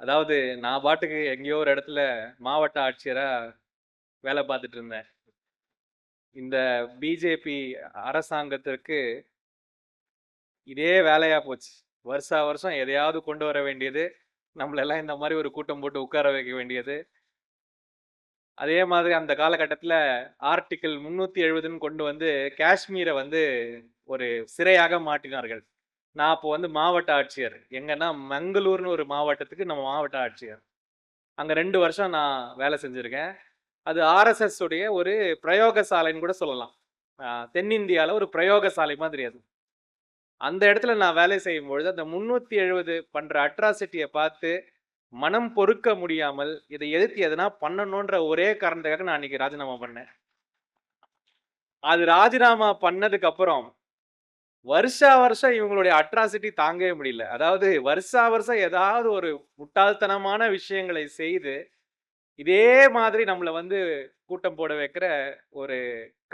அதாவது நான் பாட்டுக்கு எங்கேயோ ஒரு இடத்துல மாவட்ட ஆட்சியராக வேலை பார்த்துட்டு இருந்தேன். இந்த பிஜேபி அரசாங்கத்திற்கு இதே வேலையா போச்சு. வருஷா வருஷம் எதையாவது கொண்டு வர வேண்டியது நம்மளெல்லாம் இந்த மாதிரி ஒரு கூட்டம் போட்டு உட்கார வைக்க வேண்டியது. அதே மாதிரி அந்த காலகட்டத்தில் ஆர்டிக்கிள் முந்நூற்றி எழுபதுன்னு கொண்டு வந்து காஷ்மீரை வந்து ஒரு சிறையாக மாட்டினார்கள் நான் அப்போ வந்து மாவட்ட ஆட்சியர். எங்கன்னா மங்களூர்னு ஒரு மாவட்டத்துக்கு நம்ம மாவட்ட ஆட்சியர். அங்கே ரெண்டு வருஷம் நான் வேலை செஞ்சுருக்கேன். அது ஆர்எஸ்எஸ் உடைய ஒரு பிரயோகசாலைன்னு கூட சொல்லலாம். தென்னிந்தியாவில் ஒரு பிரயோகசாலை மாதிரி அது. அந்த இடத்துல நான் வேலை செய்யும் பொழுது அந்த முந்நூற்றி எழுபது பண்ணுற அட்ராசிட்டியை பார்த்து மனம் பொறுக்க முடியாமல் இதை எதிர்த்து எதனா பண்ணணுன்ற ஒரே காரணத்துக்காக நான் அன்னைக்கு ராஜினாமா பண்ணேன். அது ராஜினாமா பண்ணதுக்கு அப்புறம் வருஷா வருஷம் இவங்களுடைய அட்ராசிட்டி தாங்கவே முடியல. அதாவது வருஷா வருஷம் ஏதாவது ஒரு முட்டாள்தனமான விஷயங்களை செய்து இதே மாதிரி நம்மளை வந்து கூட்டம் போட வைக்கிற ஒரு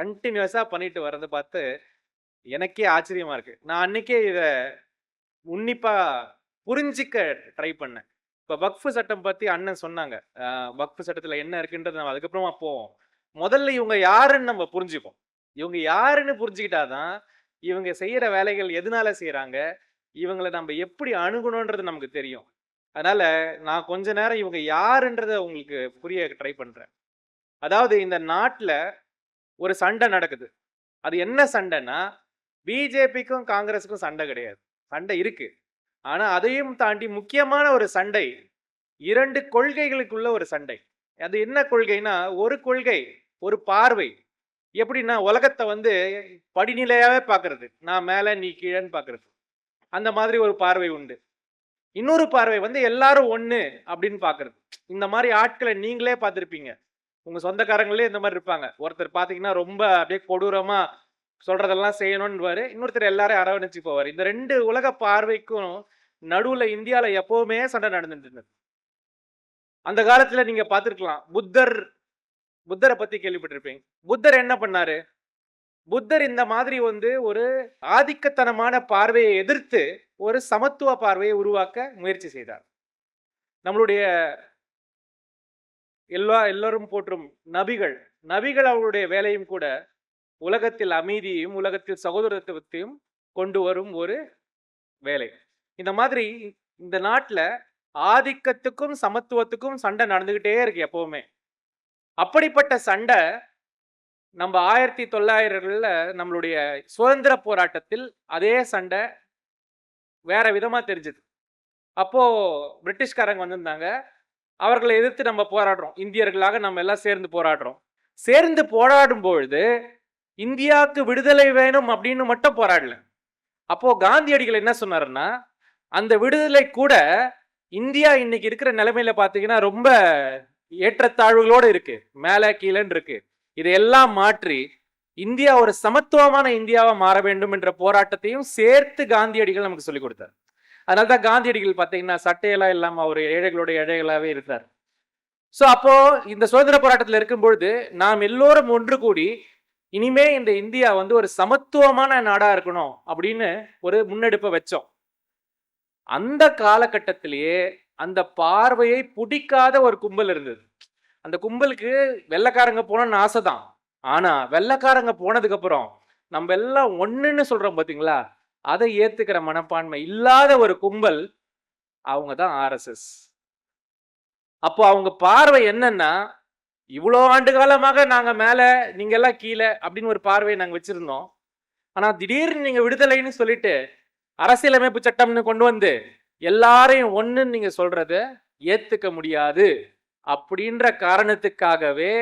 கண்டினியூஸா பண்ணிட்டு வர்றதை பார்த்து எனக்கே ஆச்சரியமா இருக்கு. நான் அன்னைக்கே இதை உன்னிப்பா புரிஞ்சிக்க ட்ரை பண்ணேன். இப்போ வக்ஃபு சட்டம் பற்றி அண்ணன் சொன்னாங்க. வக்ஃபு சட்டத்தில் என்ன இருக்குன்றது நம்ம அதுக்கப்புறமா போவோம். முதல்ல இவங்க யாருன்னு நம்ம புரிஞ்சுப்போம். இவங்க யாருன்னு புரிஞ்சுக்கிட்டாதான் இவங்க செய்கிற வேலைகள் எதனால செய்கிறாங்க இவங்களை நம்ம எப்படி அணுகணுன்றது நமக்கு தெரியும். அதனால நான் கொஞ்ச நேரம் இவங்க யாருன்றத உங்களுக்கு புரிய ட்ரை பண்ணுறேன் அதாவது இந்த நாட்டில் ஒரு சண்டை நடக்குது. அது என்ன சண்டைன்னா பிஜேபிக்கும் காங்கிரஸுக்கும் சண்டை கிடையாது. சண்டை இருக்கு. ஆனால் அதையும் தாண்டி முக்கியமான ஒரு சண்டை இரண்டு கொள்கைகளுக்குள்ள ஒரு சண்டை. அது என்ன கொள்கைனா ஒரு கொள்கை ஒரு பார்வை. எப்படின்னா உலகத்தை வந்து படிநிலையாகவே பார்க்கறது நான் மேலே நீ கீழேன்னு பார்க்கறது அந்த மாதிரி ஒரு பார்வை உண்டு. இன்னொரு பார்வை வந்து எல்லாரும் ஒன்று அப்படின்னு பார்க்கறது இந்த மாதிரி ஆட்களை நீங்களே பார்த்துருப்பீங்க. உங்கள் சொந்தக்காரங்களே இந்த மாதிரி இருப்பாங்க. ஒருத்தர் பார்த்தீங்கன்னா ரொம்ப அப்படியே கொடூரமா சொல்றதெல்லாம் செய்யணும்னுவார். இன்னொருத்தர் எல்லாரையும் அரவணைச்சு போவார் இந்த ரெண்டு உலக பார்வைக்கும் நடுவில் இந்தியாவில் எப்போவுமே சண்டை நடந்துட்டு இருந்தது. அந்த காலத்துல நீங்கள் பார்த்துருக்கலாம் புத்தர் புத்தரை பத்தி கேள்விப்பட்டிருப்பீங்க. புத்தர் என்ன பண்ணாரு? புத்தர் இந்த மாதிரி வந்து ஒரு ஆதிக்கத்தனமான பார்வையை எதிர்த்து ஒரு சமத்துவ பார்வையை உருவாக்க முயற்சி செய்தார். நம்மளுடைய எல்லா எல்லோரும் போற்றும் நபிகள் நபிகள் அவருடைய வேலையும் கூட உலகத்தில் அமைதியையும் உலகத்தில் சகோதரத்துவத்தையும் கொண்டு வரும் ஒரு வேலை. இந்த மாதிரி இந்த நாட்டில் ஆதிக்கத்துக்கும் சமத்துவத்துக்கும் சண்டை நடந்துகிட்டே இருக்கு எப்பவுமே. அப்படிப்பட்ட சண்டை நம்ம ஆயிரத்தி தொள்ளாயிரங்களில் நம்மளுடைய சுதந்திர போராட்டத்தில் அதே சண்டை வேற விதமாக தெரிஞ்சது. அப்போது பிரிட்டிஷ்காரங்க வந்திருந்தாங்க. அவர்களை எதிர்த்து நம்ம போராடுறோம். இந்தியர்களாக நம்ம எல்லாம் சேர்ந்து போராடுறோம். சேர்ந்து போராடும் பொழுது இந்தியாவுக்கு விடுதலை வேணும் அப்படின்னு மட்டும் போராடல. அப்போ காந்தியடிகள் என்ன சொன்னாருன்னா அந்த விடுதலை கூட இந்தியா இன்னைக்கு இருக்கிற நிலைமையில பார்த்தீங்கன்னா ரொம்ப ஏற்றத்தாழ்வுகளோடு இருக்கு. மேலே கீழேன்னு இருக்கு. இதையெல்லாம் மாற்றி இந்தியா ஒரு சமத்துவமான இந்தியாவா மாற வேண்டும் என்ற போராட்டத்தையும் சேர்த்து காந்தியடிகள் நமக்கு சொல்லிக் கொடுத்தார். அதனால தான் காந்தியடிகள் பார்த்தீங்கன்னா சட்டையெல்லாம் இல்லாமல் அவர் ஏழைகளோட ஏழைகளாகவே இருந்தார். ஸோ அப்போ இந்த சுதந்திர போராட்டத்தில் இருக்கும்பொழுது நாம் எல்லோரும் ஒன்று கூடி இனிமே இந்த இந்தியா வந்து ஒரு சமத்துவமான நாடா இருக்கணும் அப்படின்னு ஒரு முன்னெடுப்பை வச்சோம். அந்த காலகட்டத்திலேயே அந்த பார்வையை பிடிக்காத ஒரு கும்பல் இருந்தது. அந்த கும்பலுக்கு வெள்ளைக்காரங்க போனோம்னு ஆசைதான். ஆனா வெள்ளைக்காரங்க போனதுக்கு அப்புறம் நம்ம எல்லாம் ஒண்ணுன்னு சொல்றோம் பாத்தீங்களா? அதை ஏத்துக்கிற மனப்பான்மை இல்லாத ஒரு கும்பல் அவங்க தான் ஆர்எஸ்எஸ் அப்போ அவங்க பார்வை என்னன்னா இவ்வளோ ஆண்டு காலமாக நாங்க மேல நீங்க எல்லாம் கீழே அப்படின்னு ஒரு பார்வையை நாங்க வச்சிருந்தோம். ஆனா திடீர்னு நீங்க விடுதலைன்னு சொல்லிட்டு அரசியலமைப்பு சட்டம்னு கொண்டு வந்து எல்லாரையும் ஒன்றுன்னு நீங்கள் சொல்கிறத ஏற்றுக்க முடியாது. அப்படின்ற காரணத்துக்காகவே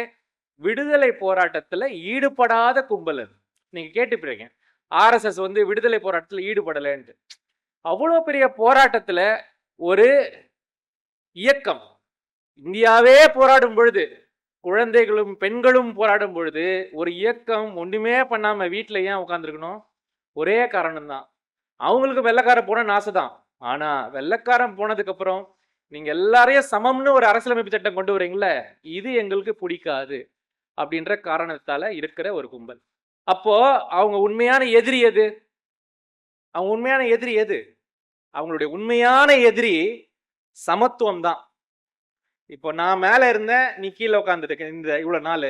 விடுதலை போராட்டத்தில் ஈடுபடாத கும்பல் அது. நீங்கள் கேட்டுப்பிடுங்க ஆர்எஸ்எஸ் வந்து விடுதலை போராட்டத்தில் ஈடுபடலைன்ட்டு. அவ்வளோ பெரிய போராட்டத்தில் ஒரு இயக்கம். இந்தியாவே போராடும் பொழுது குழந்தைகளும் பெண்களும் போராடும் பொழுது ஒரு இயக்கம் ஒன்றுமே பண்ணாமல் வீட்டில் ஏன் உட்காந்துருக்கணும் ஒரே காரணம்தான். அவங்களுக்கு வெள்ளைக்காரன் போன ஆசைதான் ஆனா வெள்ளைக்காரன் போனதுக்கு அப்புறம் நீங்க எல்லாரையும் சமம்னு ஒரு அரசியலமைப்பு சட்டம் கொண்டு வரீங்களே இது எங்களுக்கு பிடிக்காது அப்படின்ற காரணத்தால இருக்கிற ஒரு கும்பல். அப்போ அவங்க உண்மையான எதிரி எது? அவங்க உண்மையான எதிரி எது? அவங்களுடைய உண்மையான எதிரி சமத்துவம் தான். இப்போ நான் மேலே இருந்தேன் நீ கீழே உட்காந்துருக்க இந்த இவ்வளோ நாள்.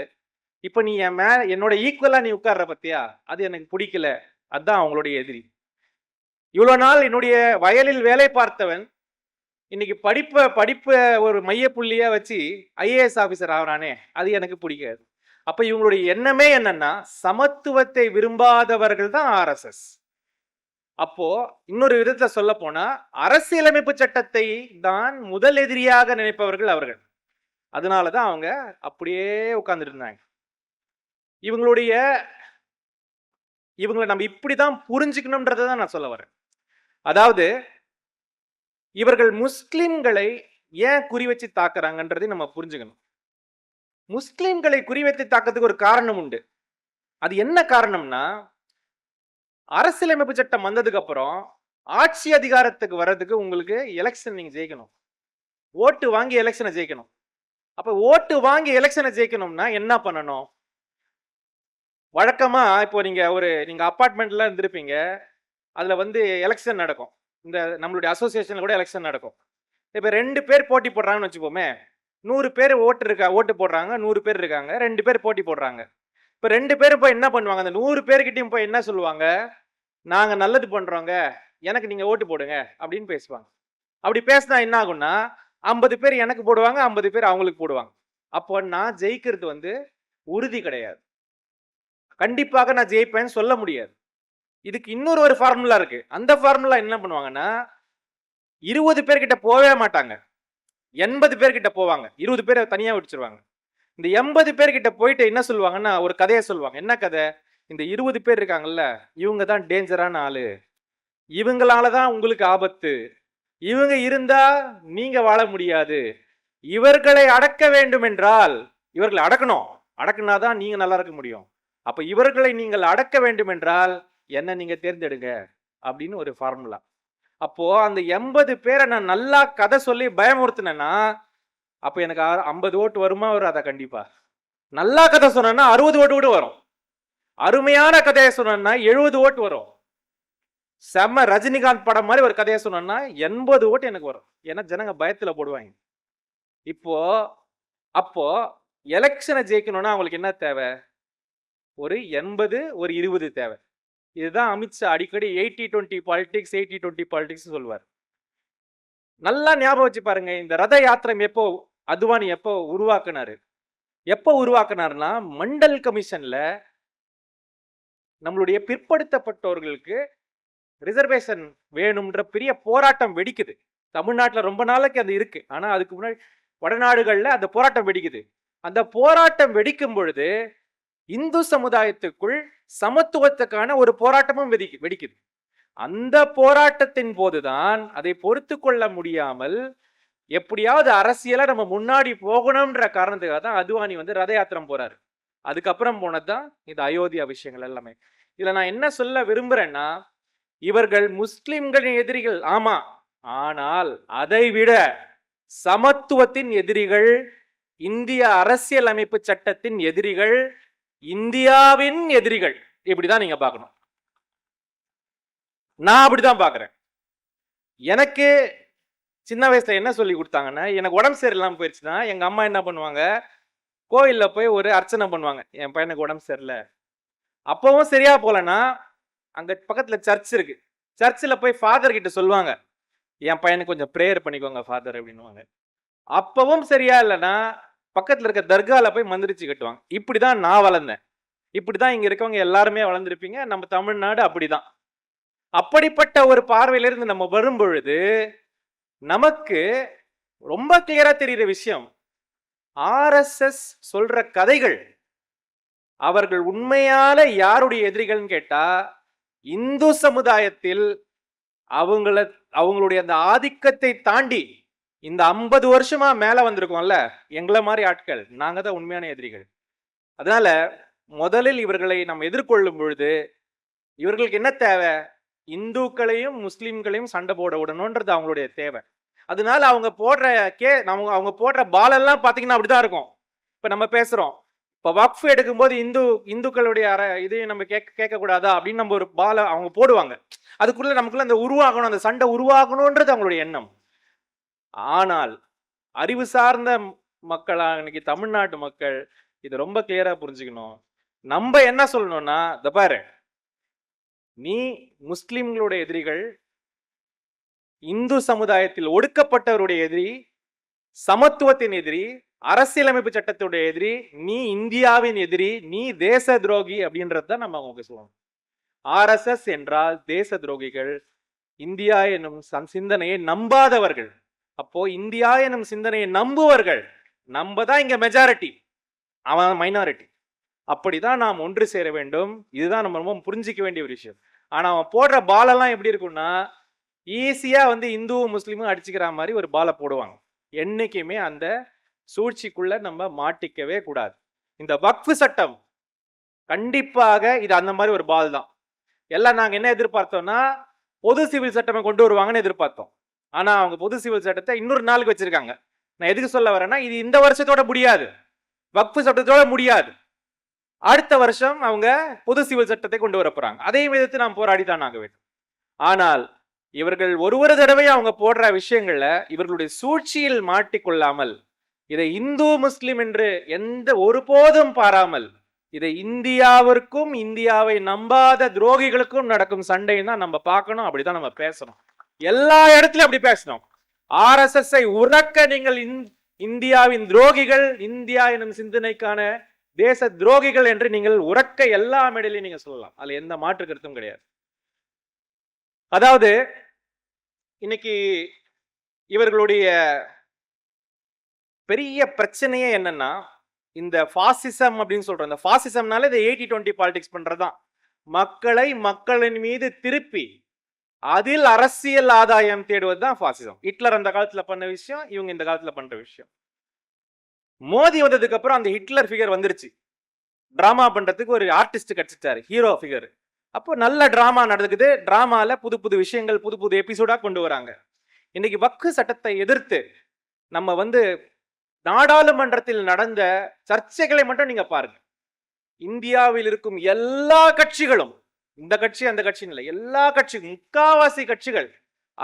இப்போ நீ என் மே என்னோட ஈக்குவலாக நீ உட்கார்ற பத்தியா? அது எனக்கு பிடிக்கல. அதுதான் அவங்களுடைய எதிரி. இவ்வளோ நாள் என்னுடைய வயலில் வேலை பார்த்தவன் இன்னைக்கு படிப்பை படிப்ப ஒரு மையப்புள்ளியாக வச்சு ஐஏஎஸ் ஆஃபீஸர் ஆகுறானே அது எனக்கு பிடிக்காது. அப்போ இவங்களுடைய எண்ணமே என்னன்னா சமத்துவத்தை விரும்பாதவர்கள் தான் ஆர்எஸ்எஸ் அப்போ இன்னொரு விதத்தில் சொல்ல போனா அரசியலமைப்பு சட்டத்தை தான் முதல் எதிரியாக நினைப்பவர்கள் அவர்கள். அதனால தான் அவங்க அப்படியே உட்கார்ந்துட்டு இருந்தாங்க. இவங்களுடைய இவங்களை நம்ம இப்படி தான் புரிஞ்சுக்கணுன்றதை தான் நான் சொல்ல வரேன். அதாவது இவர்கள் முஸ்லிம்களை ஏன் குறி வச்சு தாக்குறாங்கன்றதை நம்ம புரிஞ்சுக்கணும். முஸ்லிம்களை குறிவைத்து தாக்கிறதுக்கு ஒரு காரணம் உண்டு. அது என்ன காரணம்னா அரசியலமைப்பு சட்டம் வந்ததுக்கு அப்புறம் ஆட்சி அதிகாரத்துக்கு வர்றதுக்கு உங்களுக்கு எலெக்ஷன் நீங்க ஜெயிக்கணும். ஓட்டு வாங்கி எலெக்ஷனை ஜெயிக்கணும். அப்ப ஓட்டு வாங்கி எலெக்ஷனை ஜெயிக்கணும்னா என்ன பண்ணணும்? வழக்கமா இப்போ நீங்க ஒரு நீங்க அப்பார்ட்மெண்ட்லாம் இருந்திருப்பீங்க. அதில் வந்து எலெக்ஷன் நடக்கும். இந்த நம்மளுடைய அசோசியேஷனில் கூட எலெக்ஷன் நடக்கும். இப்போ ரெண்டு பேர் போட்டி போடுறாங்கன்னு வச்சுப்போமே நூறு பேர் ஓட்டு இருக்கா ஓட்டு போடுறாங்க நூறு பேர் இருக்காங்க ரெண்டு பேர் போட்டி போடுறாங்க. இப்போ ரெண்டு பேரும் போய் என்ன பண்ணுவாங்க? அந்த நூறு பேர்கிட்டையும் போய் என்ன சொல்லுவாங்க? நாங்கள் நல்லது பண்ணுறோங்க எனக்கு நீங்கள் ஓட்டு போடுங்க அப்படின்னு பேசுவாங்க. அப்படி பேசினா என்ன ஆகும்னா ஐம்பது பேர் எனக்கு போடுவாங்க ஐம்பது பேர் அவங்களுக்கு போடுவாங்க. அப்போ நான் ஜெயிக்கிறது வந்து உறுதி கிடையாது. கண்டிப்பாக நான் ஜெயிப்பேன்னு சொல்ல முடியாது. இதுக்கு இன்னொரு ஒரு ஃபார்முலா இருக்கு. அந்த ஃபார்முலா என்ன பண்ணுவாங்கன்னா இருபது பேர்கிட்ட போகவே மாட்டாங்க. எண்பது பேர்கிட்ட போவாங்க. இருபது பேரை தனியாக விட்டுருவாங்க இந்த எண்பது பேர்கிட்ட போயிட்டு என்ன சொல்லுவாங்கன்னா ஒரு கதையை சொல்லுவாங்க. என்ன கதை? இந்த இருபது பேர் இருக்காங்கல்ல இவங்க தான் டேஞ்சரான ஆளு. இவங்களால தான் உங்களுக்கு ஆபத்து. இவங்க இருந்தா நீங்க வாழ முடியாது. இவர்களை அடக்க வேண்டும் என்றால் இவர்களை அடக்கணும். அடக்குனாதான் நீங்க நல்லா இருக்க முடியும். அப்ப இவர்களை நீங்கள் அடக்க வேண்டும் என்றால் என்ன நீங்கள் தேர்ந்தெடுங்க அப்படின்னு ஒரு ஃபார்முலா அப்போ அந்த எண்பது பேரை நான் நல்லா கதை சொல்லி பயமுறுத்தினேன்னா அப்போ எனக்கு ஐம்பது ஓட்டு வருமா வரும் அதை கண்டிப்பா. நல்லா கதை சொன்னேன்னா அறுபது ஓட்டு கூட வரும். அருமையான கதையை சொன்னேன்னா எழுபது ஓட்டு வரும். செம்ம ரஜினிகாந்த் படம் மாதிரி ஒரு கதையை சொன்னேன்னா எண்பது ஓட்டு எனக்கு வரும். ஏன்னா ஜனங்க பயத்தில் போடுவாங்க. இப்போ அப்போ எலெக்ஷனை ஜெயிக்கணும்னா அவங்களுக்கு என்ன தேவை? ஒரு எண்பது ஒரு இருபது தேவை. இதுதான் அமித்ஷா அடிக்கடி eighty twenty politics eighty twenty politics சொல்லுவார். நல்லா ஞாபகம் வச்சு பாருங்க இந்த ரத யாத்திரை எப்போ அத்வானி எப்போ உருவாக்குனாரு? எப்போ உருவாக்குனாருன்னா மண்டல் கமிஷன்ல நம்மளுடைய பிற்படுத்தப்பட்டவர்களுக்கு ரிசர்வேஷன் வேணும்ன்ற பெரிய போராட்டம் வெடிக்குது. தமிழ்நாட்டில் ரொம்ப நாளைக்கு அது இருக்கு. ஆனால் அதுக்கு முன்னாடி வடநாடுகளில் அந்த போராட்டம் வெடிக்குது. அந்த போராட்டம் வெடிக்கும் பொழுது இந்து சமுதாயத்துக்குள் சமத்துவத்துக்கான ஒரு போராட்டமும் வெடிக்கு வெடிக்குது. அந்த போராட்டத்தின் போதுதான் அதை பொறுத்து கொள்ள முடியாமல் எப்படியாவது அரசியலா நம்ம முன்னாடி போகணும்ன்ற காரணத்துக்காக தான் அத்வானி வந்து ரத யாத்திரம் போறாரு. அதுக்கப்புறம் போனதுதான் இந்த அயோத்தியா விஷயங்கள் எல்லாமே. இதுல நான் என்ன சொல்ல விரும்புறேன்னா இவர்கள் முஸ்லிம்களின் எதிரிகள் ஆமா ஆனால் அதை விட சமத்துவத்தின் எதிரிகள் இந்திய அரசியல் அமைப்பு சட்டத்தின் எதிரிகள் இந்தியாவின் எதிரிகள். இப்படிதான் நீங்க பார்க்கணும். நான் அப்படிதான் பார்க்கறேன். எனக்கு சின்ன வயசுல என்ன சொல்லி கொடுத்தாங்கன்னா எனக்கு உடம்பு சரியில்லாம போயிடுச்சுன்னா எங்க அம்மா என்ன பண்ணுவாங்க? கோயில்ல போய் ஒரு அர்ச்சனை பண்ணுவாங்க. என் பையனுக்கு உடம்பு சரியில்லை. அப்பவும் சரியா போலன்னா அங்க பக்கத்துல சர்ச் இருக்கு. சர்ச்சில் போய் ஃபாதர் கிட்ட சொல்லுவாங்க. என் பையனுக்கு கொஞ்சம் ப்ரேயர் பண்ணிக்கோங்க ஃபாதர் அப்படின்னுவாங்க. அப்பவும் சரியா இல்லைன்னா பக்கத்தில் இருக்க தர்காவில் போய் மந்திரிச்சு கட்டுவாங்க. இப்படி தான் நான் வளர்ந்தேன். இப்படி தான் இங்கே இருக்கவங்க எல்லாருமே வளர்ந்துருப்பீங்க. நம்ம தமிழ்நாடு அப்படிதான். அப்படிப்பட்ட ஒரு பார்வையிலிருந்து நம்ம வரும் பொழுது நமக்கு ரொம்ப கிளியராக தெரிகிற விஷயம் ஆர்எஸ்எஸ் சொல்ற கதைகள் அவர்கள் உண்மையால யாருடைய எதிரிகள்னு கேட்டா இந்து சமுதாயத்தில் அவங்கள அவங்களுடைய அந்த ஆதிக்கத்தை தாண்டி இந்த ஐம்பது வருஷமா மேல வந்திருக்கோம்ல எங்களை மாதிரி ஆட்கள் நாங்க தான் உண்மையான எதிரிகள். அதனால முதலில் இவர்களை நம்ம எதிர்கொள்ளும் பொழுது இவர்களுக்கு என்ன தேவை? இந்துக்களையும் முஸ்லீம்களையும் சண்டை போட விடணுன்றது அவங்களுடைய தேவை. அதனால அவங்க போடுற கே நம்ம அவங்க போடுற பாலெல்லாம் பார்த்தீங்கன்னா அப்படிதான் இருக்கும். இப்போ நம்ம பேசுகிறோம் இப்போ வக்ஃப் எடுக்கும்போது இந்து இந்துக்களுடைய அற இதையும் நம்ம கேட்க கேட்கக்கூடாதா? அப்படின்னு நம்ம ஒரு பாலை அவங்க போடுவாங்க. அதுக்குள்ள நமக்குள்ள அந்த உருவாகணும் அந்த சண்டை உருவாகணுன்றது அவங்களுடைய எண்ணம். ஆனால் அறிவு சார்ந்த மக்களா இன்னைக்கு தமிழ்நாட்டு மக்கள் இதை ரொம்ப கிளியரா புரிஞ்சுக்கணும். நம்ம என்ன சொல்லணும்னா இந்த பாரு. நீ முஸ்லிம்களுடைய எதிரிகள் இந்து சமுதாயத்தில் ஒடுக்கப்பட்டவருடைய எதிரி சமத்துவத்தின் எதிரி அரசியலமைப்பு சட்டத்துடைய எதிரி நீ இந்தியாவின் எதிரி நீ தேச துரோகி அப்படின்றது தான் நம்ம அவங்க சொல்லணும். ஆர்எஸ்எஸ் என்றால் தேச துரோகிகள் இந்தியா என்னும் சிந்தனையை நம்பாதவர்கள். அப்போ இந்தியா எனும் சிந்தனையை நம்புவர்கள் நம்ம தான் இங்க மெஜாரிட்டி அவன் மைனாரிட்டி அப்படிதான் நாம் ஒன்று சேர வேண்டும். இதுதான் நம்ம ரொம்ப புரிஞ்சிக்க வேண்டிய ஒரு விஷயம். ஆனா அவன் போடுற பாலெல்லாம் எப்படி இருக்கும்னா ஈஸியா வந்து இந்துவும் முஸ்லீமும் அடிச்சுக்கிற மாதிரி ஒரு பாலை போடுவாங்க. என்னைக்குமே அந்த சூழ்ச்சிக்குள்ள நம்ம மாட்டிக்கவே கூடாது. இந்த வக்ஃபு சட்டம் கண்டிப்பாக இது அந்த மாதிரி ஒரு பால் தான் எல்லாம் நாங்கள் என்ன எதிர்பார்த்தோம்னா பொது சிவில் சட்டமே கொண்டு வருவாங்கன்னு எதிர்பார்த்தோம். ஆனால் அவங்க பொது சிவில் சட்டத்தை இன்னொரு நாளுக்கு வச்சிருக்காங்க. நான் எதுக்கு சொல்ல வரேன்னா இது இந்த வருஷத்தோட முடியாது. வக்ஃபு சட்டத்தோட முடியாது. அடுத்த வருஷம் அவங்க பொது சிவில் சட்டத்தை கொண்டு வர போகிறாங்க அதையும் எதிர்த்து நாம் போராடி தான் ஆக வேண்டும். ஆனால் இவர்கள் ஒரு ஒரு தடவை அவங்க போடுற விஷயங்கள்ல இவர்களுடைய சூழ்ச்சியில் மாட்டிக்கொள்ளாமல் இதை இந்து முஸ்லிம் என்று எந்த ஒருபோதும் பாராமல் இதை இந்தியாவிற்கும் இந்தியாவை நம்பாத துரோகிகளுக்கும் நடக்கும் சண்டைன்னு தான் நம்ம பார்க்கணும். அப்படிதான் நம்ம பேசணும். எல்லா இடத்துலயும் அப்படி பேசணும் ஆர்எஸ்எஸ் ஐ உறக்க நீங்கள் இந்- இந்தியாவின் துரோகிகள் இந்தியா எனும் சிந்தனைக்கான தேச துரோகிகள் என்று நீங்கள் உறக்க எல்லா மேடையிலையும் நீங்க சொல்லலாம். அதுல எந்த மாற்று கருத்தும் கிடையாது. அதாவது இன்னைக்கு இவர்களுடைய பெரிய பிரச்சனையே என்னன்னா இந்த ஃபாசிசம் அப்படின்னு சொல்றோம். இந்த ஃபாசிசம்னால இந்த எயிட்டி டுவெண்ட்டி பாலிடிக்ஸ் பண்றதுதான். மக்களை மக்களின் மீது திருப்பி அதில் அரசியல் ஆதாயம் தேடுவது தான் ஃபாசிசம் ஹிட்லர் அந்த காலத்துல பண்ண விஷயம் இவங்க இந்த காலத்துல பண்ற விஷயம். மோதி வந்ததுக்கு அப்புறம் அந்த ஹிட்லர் ஃபிகர் வந்துருச்சு. டிராமா பண்றதுக்கு ஒரு ஆர்டிஸ்ட் கிடைச்சிட்டாரு ஹீரோ ஃபிகர் அப்போ நல்ல டிராமா நடக்குது. டிராமால புது புது விஷயங்கள் புது புது எபிசோடா கொண்டு வராங்க. இன்னைக்கு வக்கு சட்டத்தை எதிர்த்து நம்ம வந்து நாடாளுமன்றத்தில் நடந்த சர்ச்சைகளை மட்டும் நீங்க பாருங்க. இந்தியாவில் இருக்கும் எல்லா கட்சிகளும் இந்த கட்சி அந்த கட்சின்னு இல்லை. எல்லா கட்சியும் முக்காவாசி கட்சிகள்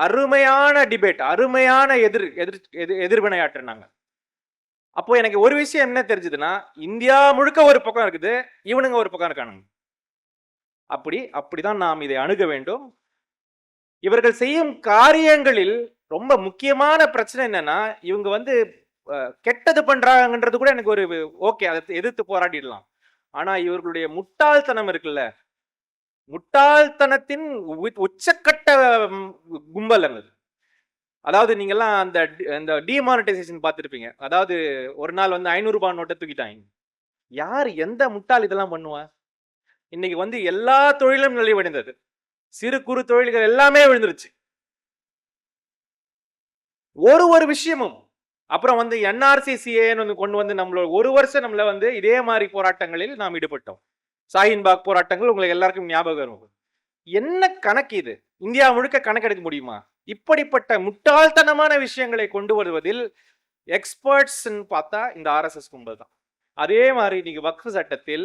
அருமையான டிபேட் அருமையான எதிர் எதிர் எதிர் எதிர்வினையாற்றினாங்க. அப்போ எனக்கு ஒரு விஷயம் என்ன தெரிஞ்சதுன்னா இந்தியா முழுக்க ஒரு பக்கம் இருக்குது இவனுங்க ஒரு பக்கம் இருக்கானுங்க. அப்படி அப்படிதான் நாம் இதை அணுக வேண்டும். இவர்கள் செய்யும் காரியங்களில் ரொம்ப முக்கியமான பிரச்சனை என்னன்னா இவங்க வந்து கெட்டது பண்றாங்கன்றது கூட எனக்கு ஒரு ஓகே அதை எதிர்த்து போராடிடலாம். ஆனா இவர்களுடைய முட்டாள்தனம் இருக்குல்ல முட்டாள்தனத்தின் உச்சக்கட்ட கும்பல் அது. அதாவது நீங்கெல்லாம் அந்த இந்த டிமானிட்டைசேஷன் பார்த்துருப்பீங்க. அதாவது ஒரு நாள் வந்து ஐநூறு ரூபாய் நோட்டை தூக்கிட்டாங்க. யார் எந்த முட்டாள் இதெல்லாம் பண்ணுவா? இன்னைக்கு வந்து எல்லா தொழிலும் நிலைவடைந்தது. சிறு குறு தொழில்கள் எல்லாமே விழுந்துருச்சு. ஒரு ஒரு விஷயமும். அப்புறம் வந்து என்ஆர்சிசிஏன்னு ஒன்று கொண்டு வந்து நம்மளோட ஒரு வருஷம் நம்மள வந்து இதே மாதிரி போராட்டங்களில் நாம் ஈடுபட்டோம். சாஹின்பாக் போராட்டங்கள் உங்களுக்கு எல்லாருக்கும் ஞாபகம் இருக்கும். என்ன கணக்கு இது? இந்தியா முழுக்க கணக்கெடுக்க முடியுமா? இப்படிப்பட்ட முட்டாள்தனமான விஷயங்களை கொண்டு வருவதில் எக்ஸ்பர்ட்ஸ்ன்னு பார்த்தா இந்த ஆர்எஸ்எஸ் கும்பல் தான். அதே மாதிரி நீங்கள் வக்ஃபு சட்டத்தில்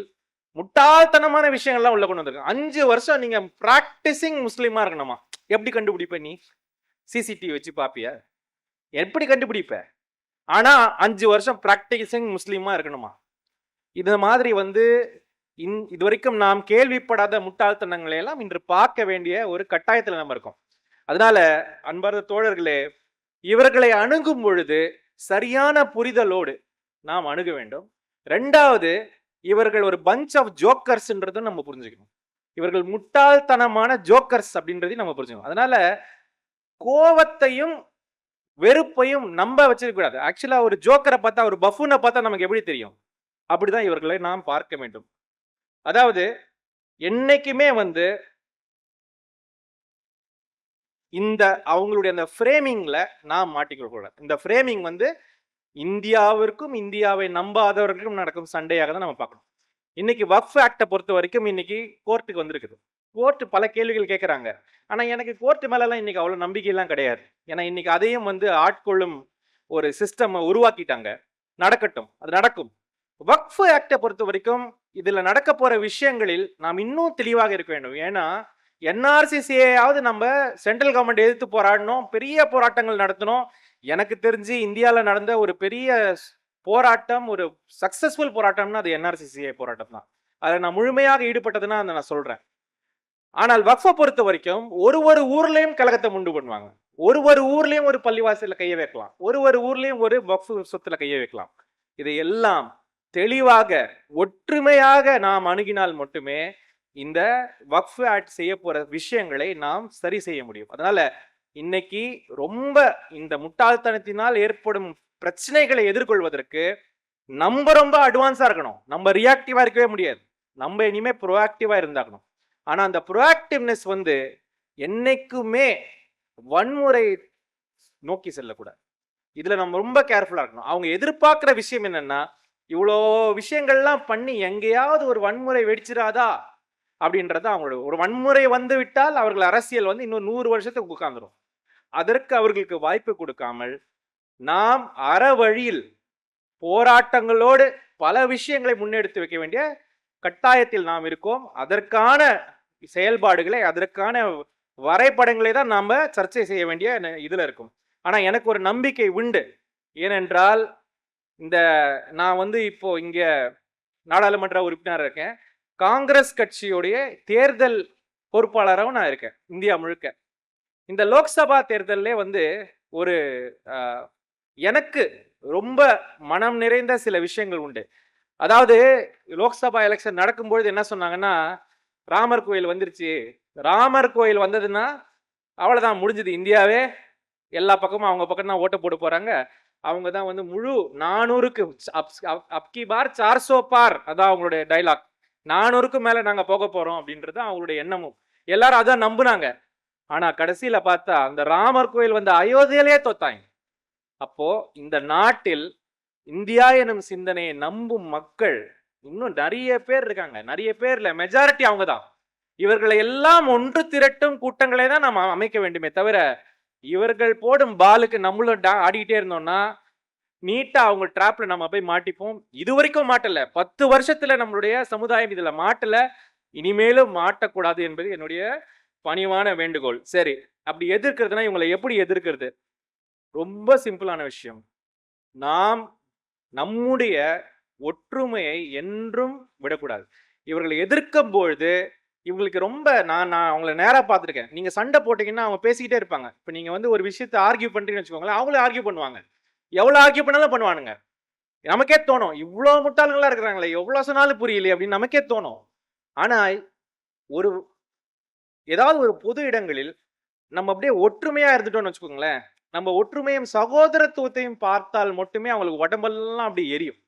முட்டாள்தனமான விஷயங்கள்லாம் உள்ள கொண்டு வந்திருக்காங்க. அஞ்சு வருஷம் நீங்கள் ப்ராக்டிஸிங் முஸ்லீமா இருக்கணுமா? எப்படி கண்டுபிடிப்ப நீ? சிசிடிவி வச்சு பார்ப்பிய எப்படி கண்டுபிடிப்ப? ஆனால் அஞ்சு வருஷம் ப்ராக்டிஸிங் முஸ்லீமா இருக்கணுமா? இது மாதிரி வந்து இன் இது வரைக்கும் நாம் கேள்விப்படாத முட்டாள்தனங்களை எல்லாம் இன்று பார்க்க வேண்டிய ஒரு கட்டாயத்தில் நம்ம இருக்கோம். அதனால அன்பார்ந்த தோழர்களே இவர்களை அணுகும் பொழுது சரியான புரிதலோடு நாம் அணுக வேண்டும். ரெண்டாவது இவர்கள் ஒரு பஞ்ச் ஆஃப் ஜோக்கர்ஸ்ன்றதும் நம்ம புரிஞ்சுக்கணும். இவர்கள் முட்டாள்தனமான ஜோக்கர்ஸ் அப்படின்றதையும் நம்ம புரிஞ்சுக்கணும். அதனால கோவத்தையும் வெறுப்பையும் நம்ப வச்சிருக்க கூடாது. ஆக்சுவலா ஒரு ஜோக்கரை பார்த்தா ஒரு பஃபூனை பார்த்தா நமக்கு எப்படி தெரியும்? அப்படிதான் இவர்களை நாம் பார்க்க வேண்டும். அதாவது என்னைக்குமே வந்து இந்த அவங்களுடைய அந்த ஃப்ரேமிங்கில் நாம் மாட்டிக்க கூடாது. இந்த ஃப்ரேமிங் வந்து இந்தியாவிற்கும் இந்தியாவை நம்பாதவர்களுக்கும் நடக்கும் சண்டையாக தான் நம்ம பார்க்கணும். இன்னைக்கு வக்ஃப் ஆக்டை பொறுத்த வரைக்கும் இன்னைக்கு கோர்ட்டுக்கு வந்திருக்குது. கோர்ட்டு பல கேள்விகள் கேட்குறாங்க. ஆனால் எனக்கு கோர்ட்டு மேலலாம் இன்னைக்கு அவ்வளோ நம்பிக்கையெல்லாம் கிடையாது. ஏன்னா இன்னைக்கு அதையும் வந்து ஆட்கொள்ளும் ஒரு சிஸ்டம் உருவாக்கிட்டாங்க. நடக்கட்டும். அது நடக்கும். வக்ஃப் ஆக்டை பொறுத்த வரைக்கும் இதுல நடக்க போற விஷயங்களில் நாம் இன்னும் தெளிவாக இருக்க வேண்டும். ஏன்னா என்ஆர்சிசியாவது நம்ம சென்ட்ரல் கவர்மெண்ட் எதிர்த்து போராடணும் பெரிய போராட்டங்கள் நடத்தணும் எனக்கு தெரிஞ்சு இந்தியாவில் நடந்த ஒரு பெரிய போராட்டம் ஒரு சக்சஸ்ஃபுல் போராட்டம்னா அது என்ஆர்சிசிஐ போராட்டம் தான். அதில் நான் முழுமையாக ஈடுபட்டதுன்னா அதை நான் சொல்கிறேன் ஆனால் வக்ஃபை பொறுத்த வரைக்கும் ஒரு ஒரு ஊர்லேயும் கழகத்தை உண்டு பண்ணுவாங்க. ஒரு ஒரு ஊர்லேயும் ஒரு பள்ளிவாசலில் கையை வைக்கலாம். ஒரு ஒரு ஊர்லேயும் ஒரு வக்ஃபு சொத்தில் கைய வைக்கலாம். இது எல்லாம் தெளிவாக ஒற்றுமையாக நாம் அணுகினால் மட்டுமே இந்த வக்ஃப் ஆக்ட் செய்ய போற விஷயங்களை நாம் சரி செய்ய முடியும். அதனால இன்னைக்கு ரொம்ப இந்த முட்டாள்தனத்தினால் ஏற்படும் பிரச்சனைகளை எதிர்கொள்வதற்கு நம்ம ரொம்ப அட்வான்ஸா இருக்கணும். நம்ம ரியாக்டிவா இருக்கவே முடியாது. நம்ம இனிமே ப்ரோஆக்டிவா இருந்தாகணும். ஆனா அந்த ப்ரோஆக்டிவ்னஸ் வந்து என்னைக்குமே வன்முறை நோக்கி செல்லக்கூடாது. இதுல நம்ம ரொம்ப கேர்ஃபுல்லா இருக்கணும். அவங்க எதிர்பார்க்கிற விஷயம் என்னன்னா இவ்வளோ விஷயங்கள்லாம் பண்ணி எங்கேயாவது ஒரு வன்முறை வெடிச்சிடாதா? அப்படின்றது அவங்களோட ஒரு வன்முறை வந்து விட்டால் அவர்கள் அரசியல் வந்து இன்னும் நூறு வருஷத்துக்கு உட்காந்துரும் அதற்கு அவர்களுக்கு வாய்ப்பு கொடுக்காமல் நாம் அற வழியில் போராட்டங்களோடு பல விஷயங்களை முன்னெடுத்து வைக்க வேண்டிய கட்டாயத்தில் நாம் இருக்கோம். அதற்கான செயல்பாடுகளை அதற்கான வரைபடங்களை தான் நாம் சர்ச்சை செய்ய வேண்டிய இதில் இருக்கும். ஆனால் எனக்கு ஒரு நம்பிக்கை உண்டு. ஏனென்றால் இந்த நான் வந்து இப்போ இங்க நாடாளுமன்ற உறுப்பினர் இருக்கேன். காங்கிரஸ் கட்சியுடைய தேர்தல் பொறுப்பாளராகவும் நான் இருக்கேன் இந்தியா முழுக்க. இந்த லோக்சபா தேர்தல்லே வந்து ஒரு எனக்கு ரொம்ப மனம் நிறைந்த சில விஷயங்கள் உண்டு. அதாவது லோக்சபா எலெக்ஷன் நடக்கும்பொழுது என்ன சொன்னாங்கன்னா ராமர் கோயில் வந்துருச்சு. ராமர் கோயில் வந்ததுன்னா அவ்வளோதான் முடிஞ்சது. இந்தியாவே எல்லா பக்கமும் அவங்க பக்கம் தான் ஓட்ட போட்டு போகிறாங்க அவங்க தான் வந்து முழு நானூறுக்கு அப்கி பார் சார்சோ பார். அதான் அவங்களுடைய டைலாக் நானூறுக்கு மேலே நாங்கள் போக போகிறோம் அப்படின்றது அவங்களுடைய எண்ணமும். எல்லாரும் அதான் நம்புனாங்க. ஆனால் கடைசியில் பார்த்தா அந்த ராமர் கோயில் வந்து அயோத்தியிலே தோத்தாங்க. அப்போ இந்த நாட்டில் இந்தியா எனும் சிந்தனையை நம்பும் மக்கள் இன்னும் நிறைய பேர் இருக்காங்க. நிறைய பேர்ல மெஜாரிட்டி அவங்க தான். இவர்களை எல்லாம் ஒன்று திரட்டும் கூட்டங்களை தான் நம்ம அமைக்க வேண்டுமே தவிர இவர்கள் போடும் பாலுக்கு நம்மளும் டா- ஆடிக்கிட்டே இருந்தோம்னா நீட்டாக அவங்க ட்ராப்பில் நம்ம போய் மாட்டிப்போம். இது வரைக்கும் மாட்டலை. பத்து வருஷத்தில் நம்மளுடைய சமுதாயம் இதில் மாட்டல. இனிமேலும் மாட்டக்கூடாது என்பது என்னுடைய பணிவான வேண்டுகோள். சரி அப்படி எதிர்க்கிறதுனா இவங்களை எப்படி எதிர்க்கிறது? ரொம்ப சிம்பிளான விஷயம். நாம் நம்முடைய ஒற்றுமையை என்றும் விடக்கூடாது. இவர்களை எதிர்க்கும் பொழுது இவங்களுக்கு ரொம்ப நான் நான் அவங்கள நேராக பார்த்துருக்கேன். நீங்கள் சண்டை போட்டிங்கன்னா அவங்க பேசிக்கிட்டே இருப்பாங்க. இப்போ நீங்கள் வந்து ஒரு விஷயத்தை ஆர்கியூ பண்ணுறீங்கன்னு வச்சுக்கோங்களேன் அவங்களே ஆர்கியூ பண்ணுவாங்க. எவ்வளோ ஆர்கியூ பண்ணாலும் பண்ணுவானுங்க? நமக்கே தோணும் இவ்வளோ முட்டாள்களா இருக்கிறாங்களே எவ்வளோ சொன்னாலும் புரியலையே அப்படின்னு நமக்கே தோணும். ஆனால் ஒரு ஏதாவது ஒரு பொது இடங்களில் நம்ம அப்படியே ஒற்றுமையாக இருந்துட்டோம்னு வச்சுக்கோங்களேன் நம்ம ஒற்றுமையும் சகோதரத்துவத்தையும் பார்த்தால் மட்டுமே அவங்களுக்கு உடம்பெல்லாம் அப்படி எரியும்.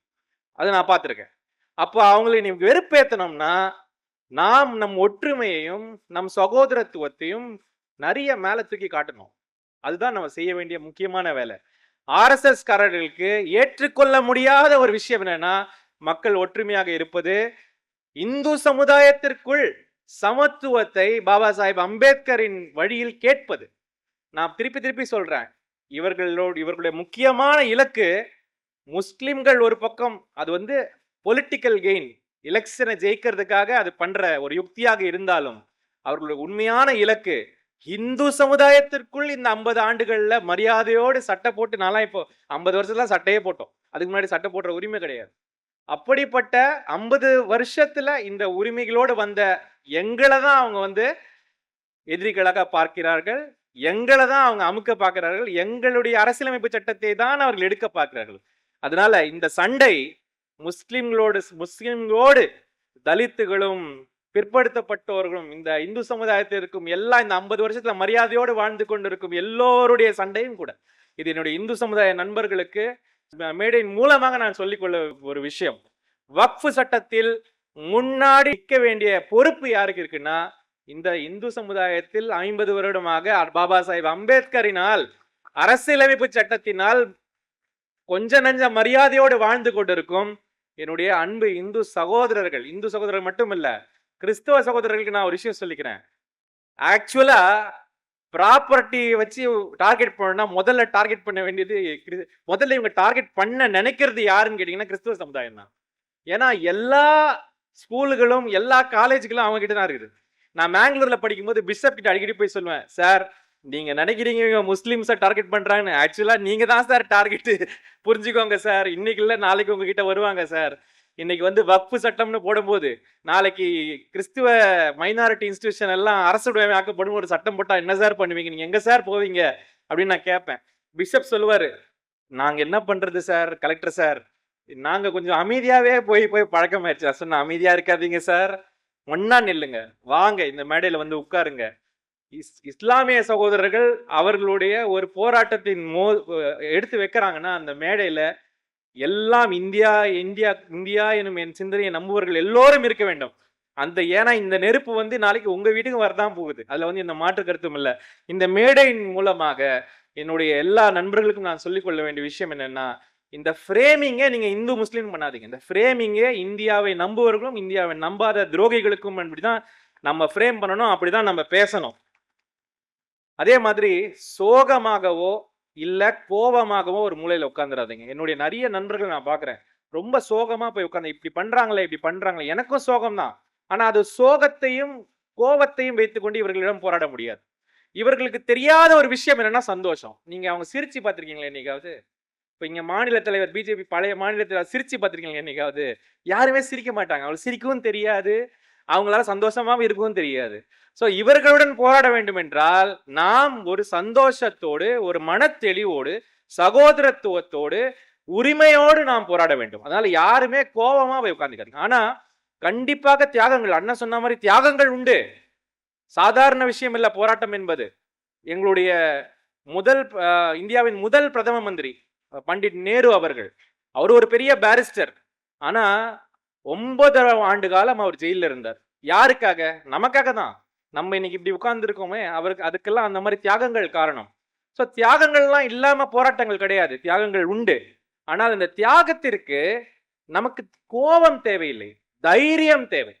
அதை நான் பார்த்துருக்கேன். அப்போ அவங்களை நீ வெறுப்பேத்தனம்னா நாம் நம் ஒற்றுமையையும் நம் சகோதரத்துவத்தையும் நிறைய மேலே தூக்கி காட்டணும். அதுதான் நம்ம செய்ய வேண்டிய முக்கியமான வேலை. ஆர்எஸ்எஸ் காரர்களுக்கு ஏற்றுக்கொள்ள முடியாத ஒரு விஷயம் என்னன்னா மக்கள் ஒற்றுமையாக இருப்பது. இந்து சமுதாயத்திற்குள் சமத்துவத்தை பாபா சாஹிப் அம்பேத்கரின் வழியில் கேட்பது. நான் திருப்பி திருப்பி சொல்றேன். இவர்களோடு இவர்களுடைய முக்கியமான இலக்கு முஸ்லிம்கள் ஒரு பக்கம் அது வந்து பொலிட்டிக்கல் கெயின் எலெக்ஷனை ஜெயிக்கிறதுக்காக அது பண்ற ஒரு யுக்தியாக இருந்தாலும் அவர்களுடைய உண்மையான இலக்கு இந்து சமுதாயத்திற்குள் இந்த ஐம்பது ஆண்டுகள்ல மரியாதையோடு சட்டை போட்டு நான்லாம் இப்போ ஐம்பது வருஷத்துல சட்டையே போட்டோம். அதுக்கு முன்னாடி சட்டை போடுற உரிமை கிடையாது. அப்படிப்பட்ட ஐம்பது வருஷத்துல இந்த உரிமைகளோடு வந்த எங்களை தான் அவங்க வந்து எதிரிகளாக பார்க்கிறார்கள். எங்களை தான் அவங்க அமுக்க பார்க்கிறார்கள். எங்களுடைய அரசியலமைப்பு சட்டத்தை தான் அவர்கள் எடுக்க பார்க்கிறார்கள். அதனால இந்த சண்டை முஸ்லிம்களோடு முஸ்லிம்களோடு தலித்துகளும் பிற்படுத்தப்பட்டவர்களும் இந்த இந்து சமுதாயத்தில் இருக்கும் எல்லா இந்த ஐம்பது வருஷத்துல மரியாதையோடு வாழ்ந்து கொண்டிருக்கும் எல்லோருடைய சண்டையும் கூட. இது என்னுடைய இந்து சமுதாய நண்பர்களுக்கு மேடையின் மூலமாக நான் சொல்லிக்கொள்ள ஒரு விஷயம். வக்ஃபு சட்டத்தில் முன்னாடி நிற்க வேண்டிய பொறுப்பு யாருக்கு இருக்குன்னா இந்த இந்து சமுதாயத்தில் ஐம்பது வருடமாக பாபா சாஹிப் அம்பேத்கரினால் அரசியலமைப்பு சட்டத்தினால் கொஞ்ச நஞ்ச மரியாதையோடு வாழ்ந்து கொண்டிருக்கும் என்னுடைய அன்பு இந்து சகோதரர்கள் இந்து சகோதரர்கள் மட்டும் கிறிஸ்தவ சகோதரர்களுக்கு நான் ஒரு விஷயம் சொல்லிக்கிறேன். ஆக்சுவலா ப்ராப்பர்ட்டி வச்சு டார்கெட் பண்ணா முதல்ல டார்கெட் பண்ண வேண்டியது முதல்ல இவங்க டார்கெட் பண்ண நினைக்கிறது யாருன்னு கேட்டீங்கன்னா கிறிஸ்தவ சமுதாயம் தான். ஏன்னா எல்லா ஸ்கூலுகளும் எல்லா காலேஜுகளும் அவங்க கிட்ட தான் இருக்குது. நான் மேங்களூர்ல படிக்கும்போது பிஷப் கிட்ட அடிக்கடி போய் சொல்லுவேன் சார் நீங்க நினைக்கிறீங்க இவங்க முஸ்லீம்ஸை டார்கெட் பண்றாங்கன்னு. ஆக்சுவலா நீங்க தான் சார் டார்கெட் புரிஞ்சுக்கோங்க சார் இன்னைக்கு இல்லை நாளைக்கு உங்ககிட்ட வருவாங்க சார் இன்னைக்கு வந்து வக்ஃபு சட்டம்னு போடும்போது நாளைக்கு கிறிஸ்துவ மைனாரிட்டி இன்ஸ்டியூஷன் எல்லாம் அரசுடைய ஆக்கப்படும் ஒரு சட்டம் போட்டால் என்ன சார் பண்ணுவீங்க? நீங்கள் எங்கே சார் போவீங்க? அப்படின்னு நான் கேட்பேன். பிஷப் சொல்லுவார் நாங்கள் என்ன பண்ணுறது சார் கலெக்டர் சார் நாங்கள் கொஞ்சம் அமைதியாகவே போய் போய் பழக்கமாயிருச்சு. நான் சொன்ன அமைதியாக இருக்காதீங்க சார் ஒன்னா நில்லுங்க. வாங்க இந்த மேடையில் வந்து உட்காருங்க. இஸ்- இஸ்லாமிய சகோதரர்கள் அவர்களுடைய ஒரு போராட்டத்தின் மோ எடுத்து வைக்கிறாங்கன்னா அந்த மேடையில் எல்லாம் இந்தியா இந்தியா இந்தியா எனும் என் சிந்தனையை நம்புவர்கள் எல்லோரும் இருக்க வேண்டும். அந்த ஏன்னா இந்த நெருப்பு வந்து நாளைக்கு உங்க வீட்டுக்கு வரதான் போகுது. அதுல வந்து இந்த மாற்று கருத்தும் இல்ல. இந்த மேடையின் மூலமாக என்னுடைய எல்லா நண்பர்களுக்கும் நான் சொல்லிக் கொள்ள வேண்டிய விஷயம் என்னன்னா இந்த ஃப்ரேமிங்கை நீங்க இந்து முஸ்லீம் பண்ணாதீங்க. இந்த ஃப்ரேமிங்கே இந்தியாவை நம்புவர்களும் இந்தியாவை நம்பாத துரோகிகளுக்கும் அப்படிதான் நம்ம ஃப்ரேம் பண்ணணும் அப்படிதான் நம்ம பேசணும். அதே மாதிரி சோகமாகவோ இல்லை கோபமாகவோ ஒரு மூலையில் உட்காந்துடாதீங்க என்னுடைய நிறைய நண்பர்கள் நான் பார்க்குறேன் ரொம்ப சோகமாக போய் உட்காந்து இப்படி பண்ணுறாங்களே இப்படி பண்ணுறாங்களே எனக்கும் சோகம் தான். ஆனால் அது சோகத்தையும் கோபத்தையும் வைத்துக்கொண்டு இவர்களிடம் போராட முடியாது. இவர்களுக்கு தெரியாத ஒரு விஷயம் என்னன்னா சந்தோஷம். நீங்கள் அவங்க சிரிச்சு பார்த்துருக்கீங்களே என்னைக்காவது? இப்போ இங்கே மாநில தலைவர் பிஜேபி பழைய மாநில தலைவர் சிரிச்சு பார்த்துருக்கீங்களா என்னைக்காவது? யாருமே சிரிக்க மாட்டாங்க. அவங்களுக்கு சிரிக்கவும் தெரியாது. அவங்களால சந்தோஷமாக இருக்கவும் தெரியாது. ஸோ இவர்களுடன் போராட வேண்டும் என்றால் நாம் ஒரு சந்தோஷத்தோடு ஒரு மனத்தெளிவோடு சகோதரத்துவத்தோடு உரிமையோடு நாம் போராட வேண்டும். அதனால யாருமே கோபமா போய் உட்காந்துக்காதுங்க ஆனா கண்டிப்பாக தியாகங்கள் அண்ணன் சொன்ன மாதிரி தியாகங்கள் உண்டு. சாதாரண விஷயம் இல்லை போராட்டம் என்பது. எங்களுடைய முதல் இந்தியாவின் முதல் பிரதம மந்திரி பண்டிட் நேரு அவர்கள். அவர் ஒரு பெரிய பேரிஸ்டர் ஆனா ஒன்பதரை ஆண்டு காலம் அவர் ஜெயிலில் இருந்தார். யாருக்காக? நமக்காக தான் நம்ம இன்னைக்கு இப்படி உட்கார்ந்துருக்கோமே அவருக்கு அதுக்கெல்லாம் அந்த மாதிரி தியாகங்கள் காரணம். ஸோ தியாகங்கள்லாம் இல்லாம போராட்டங்கள் கிடையாது. தியாகங்கள் உண்டு. ஆனால் இந்த தியாகத்திற்கு நமக்கு கோபம் தேவையில்லை. தைரியம் தேவை.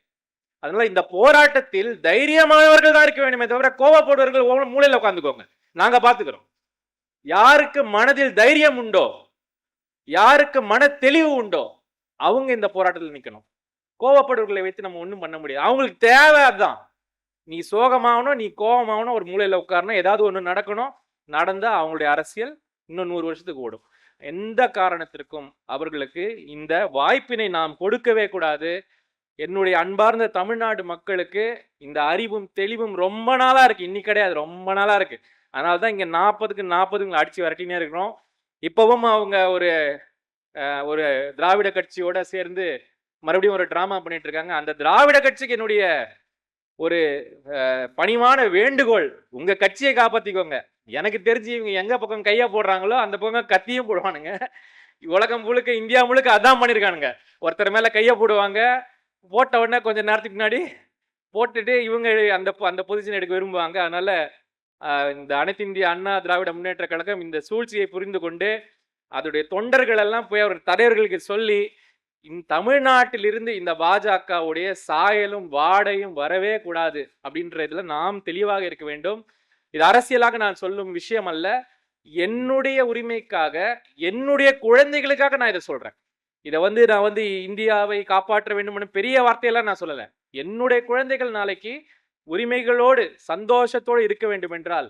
அதனால இந்த போராட்டத்தில் தைரியமானவர்கள் தான் இருக்க வேண்டுமே தவிர கோபப்படுவர்கள் மூலையில் உட்காந்துக்கோங்க நாங்க பார்த்துக்கிறோம். யாருக்கு மனதில் தைரியம் உண்டோ? யாருக்கு மன தெளிவு உண்டோ? அவங்க இந்த போராட்டத்தில் நிற்கணும் கோவப்படுவர்களை வைத்து நம்ம ஒன்றும் பண்ண முடியாது. அவங்களுக்கு தேவை அதுதான். நீ சோகமாகணும் நீ கோபமாகணும் ஒரு மூலையில் உட்காரணும் ஏதாவது ஒன்று நடக்கணும். நடந்தால் அவங்களுடைய அரசியல் இன்னும் நூறு வருஷத்துக்கு ஓடும். எந்த காரணத்திற்கும் அவர்களுக்கு இந்த வாய்ப்பினை நாம் கொடுக்கவே கூடாது. என்னுடைய அன்பார்ந்த தமிழ்நாடு மக்களுக்கு இந்த அறிவும் தெளிவும் ரொம்ப நாளாக இருக்குது இன்னி கிடையாது ரொம்ப நாளாக இருக்குது அதனால தான் இங்கே நாற்பதுக்கு நாற்பதுங்களை அடிச்சு விரட்டினே இருக்கிறோம். இப்பவும் அவங்க ஒரு ஒரு திராவிட கட்சியோட சேர்ந்து மறுபடியும் ஒரு டிராமா பண்ணிட்டு இருக்காங்க அந்த திராவிட கட்சிக்கு என்னுடைய ஒரு பணிவான வேண்டுகோள் உங்க கட்சியை காப்பாத்திக்கோங்க. எனக்கு தெரிஞ்சு இவங்க எங்க பக்கம் கையா போடுறாங்களோ அந்த பக்கம் கத்தியும் போடுவானுங்க. உலகம் முழுக்க இந்தியா முழுக்க அதான் பண்ணியிருக்கானுங்க ஒருத்தர் மேல கையை போடுவாங்க. போட்ட உடனே கொஞ்சம் நேரத்துக்கு முன்னாடி போட்டுட்டு இவங்க அந்த அந்த பொசிஷன் எடுக்க விரும்புவாங்க. அதனால இந்த அனைத்து இந்திய அண்ணா திராவிட முன்னேற்ற கழகம் இந்த சூழ்ச்சியை புரிந்து கொண்டு அதோடைய தொண்டர்கள் எல்லாம் போய் அவர் தலைவர்களுக்கு சொல்லி தமிழ்நாட்டிலிருந்து இந்த பாஜகவுடைய சாயலும் வாடையும் வரவே கூடாது அப்படின்றதுல நாம் தெளிவாக இருக்க வேண்டும். இது அரசியலாக நான் சொல்லும் விஷயம் அல்ல. என்னுடைய உரிமைக்காக என்னுடைய குழந்தைகளுக்காக நான் இதை சொல்றேன். இதை வந்து நான் வந்து இந்தியாவை காப்பாற்ற வேண்டும்னு பெரிய வார்த்தையெல்லாம் நான் சொல்லலை. என்னுடைய குழந்தைகள் நாளைக்கு உரிமைகளோடு சந்தோஷத்தோடு இருக்க வேண்டும் என்றால்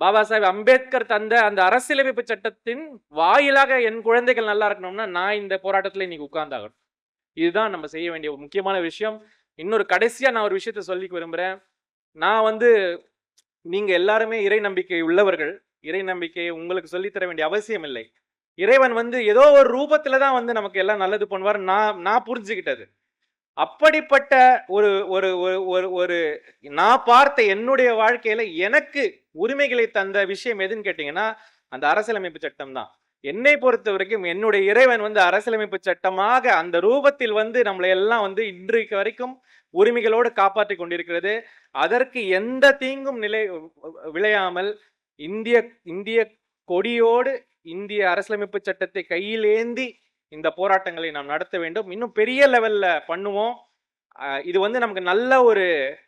பாபா சாஹேப் அம்பேத்கர் தந்த அந்த அரசியலமைப்பு சட்டத்தின் வாயிலாக என் குழந்தைகள் நல்லா இருக்கணும்னா நான் இந்த போராட்டத்தில் இன்னைக்கு உட்கார்ந்தாகணும். இதுதான் நம்ம செய்ய வேண்டிய ஒரு முக்கியமான விஷயம். இன்னொரு கடைசியாக நான் ஒரு விஷயத்த சொல்லிக்க விரும்புகிறேன் நான் வந்து நீங்கள் எல்லாருமே இறை நம்பிக்கை உள்ளவர்கள். இறை நம்பிக்கையை உங்களுக்கு சொல்லித்தர வேண்டிய அவசியம் இல்லை. இறைவன் வந்து ஏதோ ஒரு ரூபத்தில் தான் வந்து நமக்கு எல்லாம் நல்லது பண்ணுவார். நான் நான் புரிஞ்சுக்கிட்டது. அப்படிப்பட்ட ஒரு ஒரு ஒரு- ஒரு ஒரு நான் பார்த்த என்னுடைய வாழ்க்கையில எனக்கு உரிமைகளை தந்த விஷயம் எதுன்னு கேட்டீங்கன்னா அந்த அரசியலமைப்பு சட்டம் தான். என்னை பொறுத்த வரைக்கும் என்னுடைய இறைவன் வந்து அரசியலமைப்பு சட்டமாக அந்த ரூபத்தில் வந்து நம்மளை எல்லாம் வந்து இன்றைக்கு வரைக்கும் உரிமைகளோடு காப்பாற்றி கொண்டிருக்கிறது. அதற்கு எந்த தீங்கும் நிலை விளையாமல் இந்திய இந்திய கொடியோடு இந்திய அரசியலமைப்பு சட்டத்தை கையிலேந்தி இந்த போராட்டங்களை நாம் நடத்த வேண்டும். இன்னும் பெரிய லெவலில் பண்ணுவோம். இது வந்து நமக்கு நல்ல ஒரு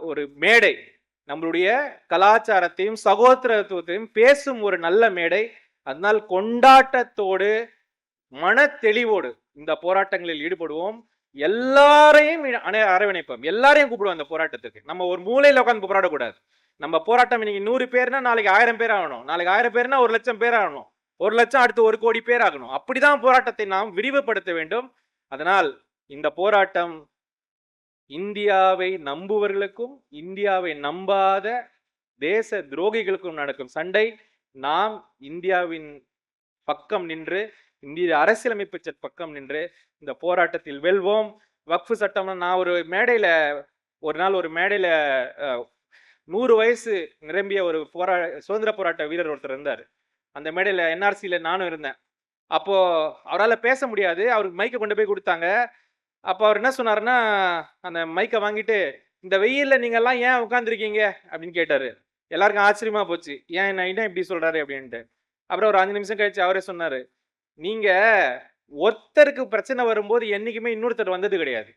ஒரு மேடை. நம்மளுடைய கலாச்சாரத்தையும் சகோதரத்துவத்தையும் பேசும் ஒரு நல்ல மேடை. அதனால் கொண்டாட்டத்தோடு மன தெளிவோடு இந்த போராட்டங்களில் ஈடுபடுவோம். எல்லாரையும் அணை- அரவணைப்போம். எல்லாரையும் கூப்பிடுவோம் அந்த போராட்டத்துக்கு. நம்ம ஒரு மூலையில் உட்காந்து போராடக்கூடாது. நம்ம போராட்டம் இன்னைக்கு நூறு பேர்னா நாளைக்கு ஆயிரம் பேர் ஆகணும். நாளைக்கு ஆயிரம் பேர்னா ஒரு லட்சம் பேர் ஆகணும். ஒரு லட்சம் அடுத்து ஒரு கோடி பேர் ஆகணும். அப்படிதான் போராட்டத்தை நாம் விரிவுபடுத்த வேண்டும். அதனால் இந்த போராட்டம் இந்தியாவை நம்புவர்களுக்கும் இந்தியாவை நம்பாத தேச துரோகிகளுக்கும் நடக்கும் சண்டை. நாம் இந்தியாவின் பக்கம் நின்று இந்திய அரசியலமைப்பு பக்கம் நின்று இந்த போராட்டத்தில் வெல்வோம். வக்ஃபு சட்டம்னா நான் ஒரு மேடையில ஒரு நாள் ஒரு மேடையில நூறு வயசு நிரம்பிய ஒரு போரா சுதந்திர போராட்ட வீரர் ஒருத்தர் இருந்தார். அந்த மேடையில் என்ஆர்சியில் நானும் இருந்தேன். அப்போது அவரால் பேச முடியாது. அவருக்கு மைக்கை கொண்டு போய் கொடுத்தாங்க. அப்போ அவர் என்ன சொன்னார்னா அந்த மைக்கை வாங்கிட்டு இந்த வெயில்ல நீங்கள்லாம் ஏன் உட்காந்துருக்கீங்க அப்படின்னு கேட்டார். எல்லாருக்கும் ஆச்சரியமா போச்சு. ஏன் என்ன என்ன இப்படி சொல்கிறாரு அப்படின்ட்டு. அப்புறம் ஒரு அஞ்சு நிமிஷம் கழிச்சு அவரே சொன்னார். நீங்கள் ஒருத்தருக்கு பிரச்சனை வரும்போது என்றைக்குமே இன்னொருத்தர் வந்தது கிடையாது.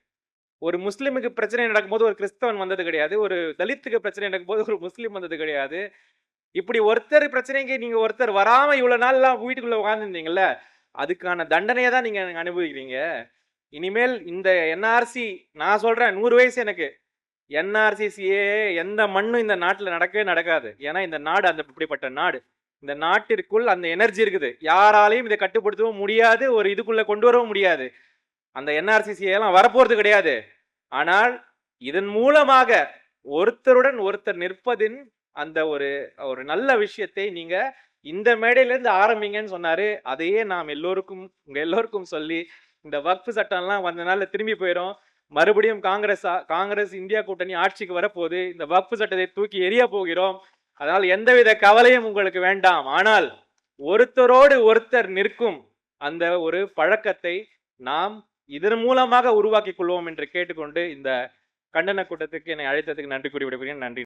ஒரு முஸ்லீமுக்கு பிரச்சனை நடக்கும்போது ஒரு கிறிஸ்தவன் வந்தது கிடையாது. ஒரு தலித்துக்கு பிரச்சனை நடக்கும்போது ஒரு முஸ்லீம் வந்தது கிடையாது. இப்படி ஒருத்தர் பிரச்சனைக்கு நீங்க ஒருத்தர் வராம இவ்வளவு நாள்லாம் வீட்டுக்குள்ள உட்காந்துருந்தீங்கல்ல அதுக்கான தண்டனையை தான் நீங்க அனுபவிக்கிறீங்க. இனிமேல் இந்த என்ஆர்சி நான் சொல்றேன் நூறு வயசு எனக்கு. என்ஆர்சிசியே எந்த மண்ணும் இந்த நாட்டில் நடக்கவே நடக்காது. ஏன்னா இந்த நாடு அந்த இப்படிப்பட்ட நாடு. இந்த நாட்டிற்குள் அந்த எனர்ஜி இருக்குது. யாராலையும் இதை கட்டுப்படுத்தவும் முடியாது ஒரு இதுக்குள்ளே கொண்டு வரவும் முடியாது. அந்த என்ஆர்சிசியெல்லாம் எல்லாம் கிடையாது. ஆனால் இதன் மூலமாக ஒருத்தருடன் ஒருத்தர் நிற்பதின் அந்த ஒரு ஒரு நல்ல விஷயத்தை நீங்க இந்த மேடையிலேருந்து ஆரம்பிங்கன்னு சொன்னாரு. அதையே நாம் எல்லோருக்கும் உங்க எல்லோருக்கும் சொல்லி இந்த வக்ஃபு சட்டம்லாம் வந்தனால திரும்பி போயிடும். மறுபடியும் காங்கிரஸா காங்கிரஸ் இந்தியா கூட்டணி ஆட்சிக்கு வரப்போகுது. இந்த வக்ஃபு சட்டத்தை தூக்கி எரிய போகிறோம். அதனால் எந்தவித கவலையும் உங்களுக்கு வேண்டாம். ஆனால் ஒருத்தரோடு ஒருத்தர் நிற்கும் அந்த ஒரு பழக்கத்தை நாம் இதன் மூலமாக உருவாக்கிக் கொள்வோம் என்று கேட்டுக்கொண்டு இந்த கண்டன கூட்டத்துக்கு என்னை அழைத்ததுக்கு நன்றி கூறி விடுகிறேன் நன்றி.